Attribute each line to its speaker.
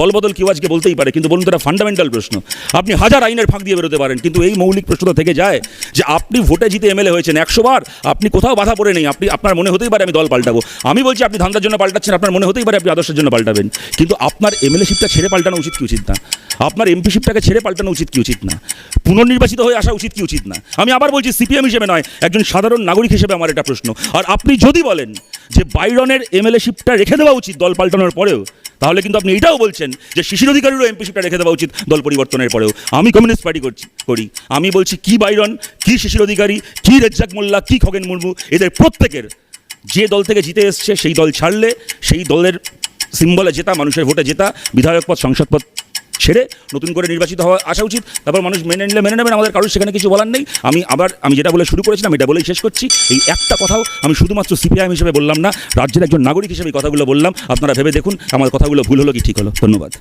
Speaker 1: দলবদল কেউ আজকে বলতেই পারে, কিন্তু বলুন তো এটা ফান্ডামেন্টাল প্রশ্ন। আপনি হাজার আইনের ফাঁক দিয়ে বেরোতে পারেন, কিন্তু এই মৌলিক প্রশ্নটা থেকে যায় যে আপনি ভোটে জিতে এমএলএ হয়েছেন একশো বার, আপনি কোথাও বাধা পড়ে নেই, আপনি, আপনার মনে হতেই পারে আমি দল পাল্টাবো। আমি বলছি আপনি ধান্দার জন্য পাল্টাচ্ছেন, আপনার মনে হতেই পারে আপনি আদর্শের জন্য পাল্টাবেন। কিন্তু আপনার এমএলএ শিপটা ছেড়ে পাল্টানো উচিত কি উচিত না? আপনার এমপি শিপটাকে ছেড়ে পাল্টানো উচিত কি উচিত না? পুনর্নির্বাচিত হয়ে আসা উচিত কি উচিত না? আমি আবার বলছি, সিপিএম হিসেবে নয়, একজন সাধারণ নাগরিক হিসেবে আমার এটা প্রশ্ন। আর আপনি যদি বলেন যে বাইরনের এমএলএ এমএলএশিপটা রেখে দেওয়া উচিত দল পাল্টানোর পরেও, তাহলে কিন্তু আপনি এটাও বলছেন যে শিশির অধিকারীরও এমপিশিপটা রেখে দেওয়া উচিত দল পরিবর্তনের পরেও। আমি কমিউনিস্ট পার্টি করছি, করি। আমি বলছি, কি বাইরন, কি শিশির অধিকারী, কি রেজ্জাক মোল্লা, কি খগেন মুর্মু, এদের প্রত্যেকের যে দল থেকে জিতে এসছে, সেই দল ছাড়লে, সেই দলের সিম্বলে জেতা, মানুষের ভোটে জেতা, বিধায়ক পদ, সংসদ পদ ছেড়ে নতুন করে নির্বাচিত হওয়া আসা উচিত। তারপর মানুষ মেনে নিলে মেনে নেবেন আমাদের কারোর সেখানে কিছু বলার নেই। আমি আবার, আমি যেটা বলে শুরু করেছিলাম, এটা বলেই শেষ করছি। এই একটা কথাও আমি শুধুমাত্র সিপিআইএম হিসেবে বললাম না, রাজ্যের একজন নাগরিক হিসেবে কথাগুলো বললাম। আপনারা ভেবে দেখুন, আমার কথাগুলো ভুল হলো কি ঠিক হলো। ধন্যবাদ।